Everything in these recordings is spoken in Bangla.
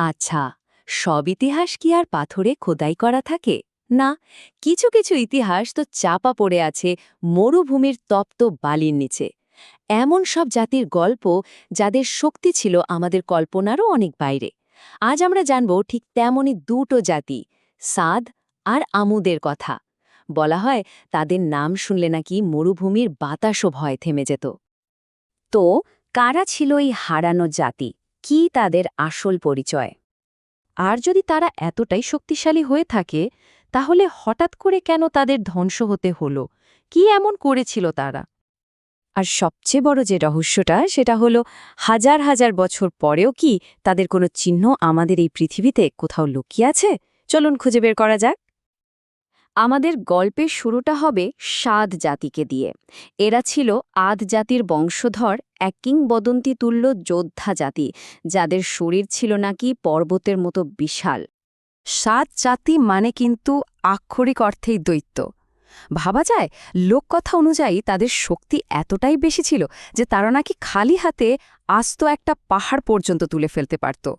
আচ্ছা সব ইতিহাস কি আর পাথরে খোদাই করা থাকে? না, কিছু কিছু ইতিহাস তো চাপা পড়ে আছে মরুভূমির তপ্ত বালির নিচে। এমন সব জাতির গল্প যাদের শক্তি ছিল আমাদের কল্পনারও অনেক বাইরে। আজ আমরা জানব ঠিক তেমনই দুটো জাতি, সাদ আর আমুদের কথা। বলা হয় তাদের নাম শুনলে নাকি মরুভূমির বাতাসও ভয় থেমে যেত। তো, কারা ছিল এই হারানো জাতি? কি তাদের আসল পরিচয়? আর যদি তারা এতটাই শক্তিশালী হয়ে থাকে, তাহলে হঠাৎ করে কেন তাদের ধ্বংস হতে হলো? কি এমন করেছিল তারা? আর সবচেয়ে বড় যে রহস্যটা, সেটা হলো, হাজার হাজার বছর পরেও কি তাদের কোনো চিহ্ন আমাদের এই পৃথিবীতে কোথাও লুকিয়ে আছে? চলুন খুঁজে বের করা যাক। আমাদের গল্পের শুরুটা হবে সাদ জাতিকে দিয়ে। এরা ছিল আদ জাতির বংশধর, এক কিংবদন্তি তুল্য যোদ্ধা জাতি, যাদের শরীর ছিল নাকি পর্বতের মতো বিশাল। সাত জাতি মানে কিন্তু আক্ষরিক অর্থেই দৈত্য। ভাবা যায়, লোককথা অনুযায়ী তাদের শক্তি এতটাই বেশি ছিল যে তারা নাকি খালি হাতে আস্ত একটা পাহাড় পর্যন্ত তুলে ফেলতে পারত।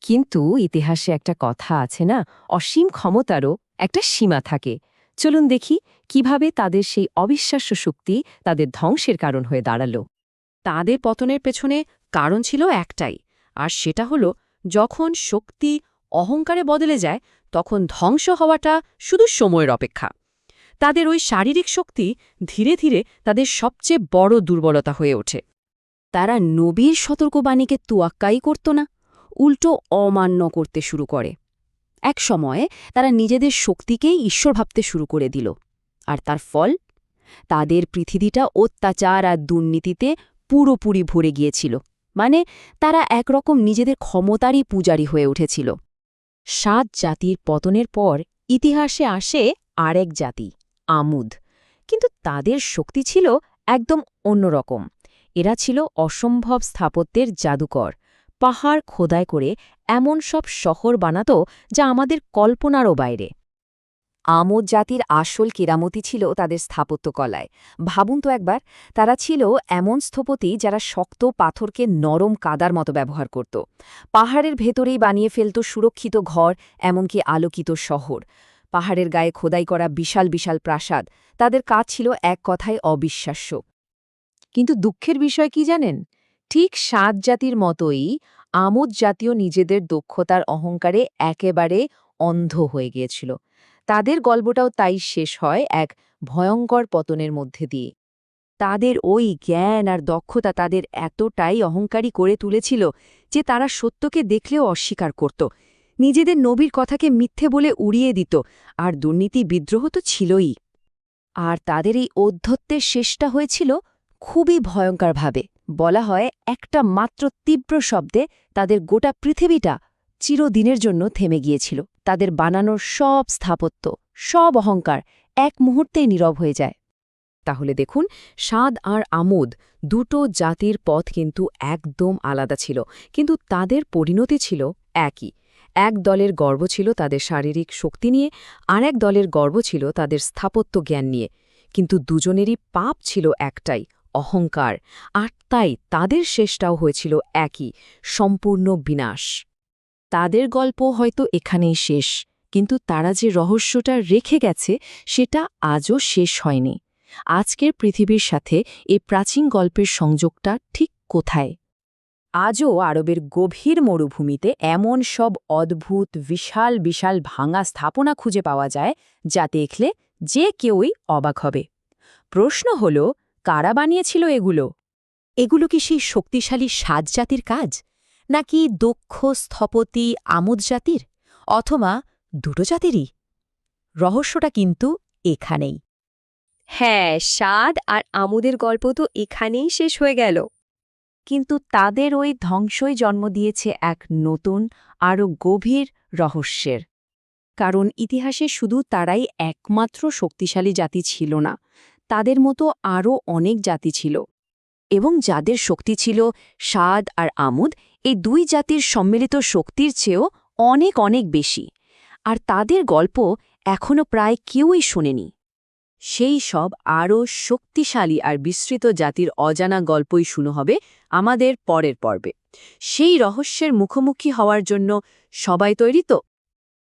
কিন্তু ইতিহাসে একটা কথা আছে না, অসীম ক্ষমতারও একটা সীমা থাকে। চলুন দেখি কীভাবে তাদের সেই অবিশ্বাস্য শক্তি তাদের ধ্বংসের কারণ হয়ে দাঁড়াল। তাদের পতনের পেছনে কারণ ছিল একটাই, আর সেটা হলো যখন শক্তি অহংকারে বদলে যায়, তখন ধ্বংস হওয়াটা শুধু সময়ের অপেক্ষা। তাদের ওই শারীরিক শক্তি ধীরে ধীরে তাদের সবচেয়ে বড় দুর্বলতা হয়ে ওঠে। তারা নবীর সতর্কবাণীকে তুয়াক্কাই করত না, উল্টো অমান্য করতে শুরু করে। এক সময়ে তারা নিজেদের শক্তিকেই ঈশ্বর ভাবতে শুরু করে দিল। আর তার ফল? তাদের পৃথিবীটা অত্যাচার আর দুর্নীতিতে পুরোপুরি ভরে গিয়েছিল। মানে তারা একরকম নিজেদের ক্ষমতারই পূজারি হয়ে উঠেছিল। সাত জাতির পতনের পর ইতিহাসে আসে আরেক জাতি, আমুদ। কিন্তু তাদের শক্তি ছিল একদম অন্যরকম। এরা ছিল অসম্ভব স্থাপত্যের জাদুকর। পাহাড় খোদাই করে এমন সব শহর বানাত যা আমাদের কল্পনারও বাইরে। আমোদ জাতির আসল কেরামতি ছিল তাদের স্থাপত্যকলায় ভাবুন তো একবার, তারা ছিল এমন স্থপতি যারা শক্ত পাথরকে নরম কাদার মতো ব্যবহার করত। পাহাড়ের ভেতরেই বানিয়ে ফেলত সুরক্ষিত ঘর, এমনকি আলোকিত শহর। পাহাড়ের গায়ে খোদাই করা বিশাল বিশাল প্রাসাদ, তাদের কাজ ছিল এক কথায় অবিশ্বাস্য। কিন্তু দুঃখের বিষয় কি জানেন? ঠিক সাত জাতির মতোই আমোদ জাতীয় নিজেদের দক্ষতার অহংকারে একেবারে অন্ধ হয়ে গিয়েছিল। তাদের গল্পটাও তাই শেষ হয় এক ভয়ঙ্কর পতনের মধ্যে দিয়ে। তাদের ওই জ্ঞান আর দক্ষতা তাদের এতটাই অহংকারী করে তুলেছিল যে তারা সত্যকে দেখলেও অস্বীকার করত। নিজেদের নবীর কথাকে মিথ্যে বলে উড়িয়ে দিত, আর দুর্নীতি বিদ্রোহ তো ছিলই। আর তাদের এই অধ্যত্বের শেষটা হয়েছিল খুবই ভয়ঙ্করভাবে। বলা হয়, একটা মাত্র তীব্র শব্দে তাদের গোটা পৃথিবীটা চিরদিনের জন্য থেমে গিয়েছিল। তাদের বানানোর সব স্থাপত্য, সব অহংকার এক মুহূর্তেই নীরব হয়ে যায়। তাহলে দেখুন, স্বাদ আর আমোদ দুটো জাতির পথ কিন্তু একদম আলাদা ছিল, কিন্তু তাদের পরিণতি ছিল একই। এক দলের গর্ব ছিল তাদের শারীরিক শক্তি নিয়ে, আর এক দলের গর্ব ছিল তাদের স্থাপত্য জ্ঞান নিয়ে। কিন্তু দুজনেরই পাপ ছিল একটাই অহংকার, আর তাই তাদের শেষটাও হয়েছিল একই, সম্পূর্ণ বিনাশ। তাদের গল্প হয়তো এখানেই শেষ, কিন্তু তারা যে রহস্যটা রেখে গেছে, সেটা আজও শেষ হয়নি। আজকের পৃথিবীর সাথে এই প্রাচীন গল্পের সংযোগটা ঠিক কোথায়? আজও আরবের গভীর মরুভূমিতে এমন সব অদ্ভুত, বিশাল বিশাল ভাঙা স্থাপনা খুঁজে পাওয়া যায়, যা দেখলে যে কেউই অবাক হবে। প্রশ্ন হল কারা বানিয়েছিল এগুলো? এগুলো কি সেই শক্তিশালী সাজ জাতির কাজ? নাকি দক্ষ, স্থপতি, আমোদ জাতির? অথবা দুটো জাতিরই? রহস্যটা কিন্তু এখানেই। হ্যাঁ স্বাদ আর আমোদের গল্প তো এখানেই শেষ হয়ে গেল। কিন্তু তাদের ওই ধ্বংসই জন্ম দিয়েছে এক নতুন, আরও গভীর রহস্যের। কারণ ইতিহাসে শুধু তারাই একমাত্র শক্তিশালী জাতি ছিল না। তাদের মতো আরও অনেক জাতি ছিল। এবং যাদের শক্তি ছিল সাদ আর আমোদ, এই দুই জাতির সম্মিলিত শক্তির চেয়েও অনেক অনেক বেশি। আর তাদের গল্প এখনও প্রায় কেউই শোনেনি। সেই সব আরও শক্তিশালী আর বিস্তৃত জাতির অজানা গল্পই শুনো হবে আমাদের পরের পর্বে। সেই রহস্যের মুখোমুখি হওয়ার জন্য সবাই তৈরি তো?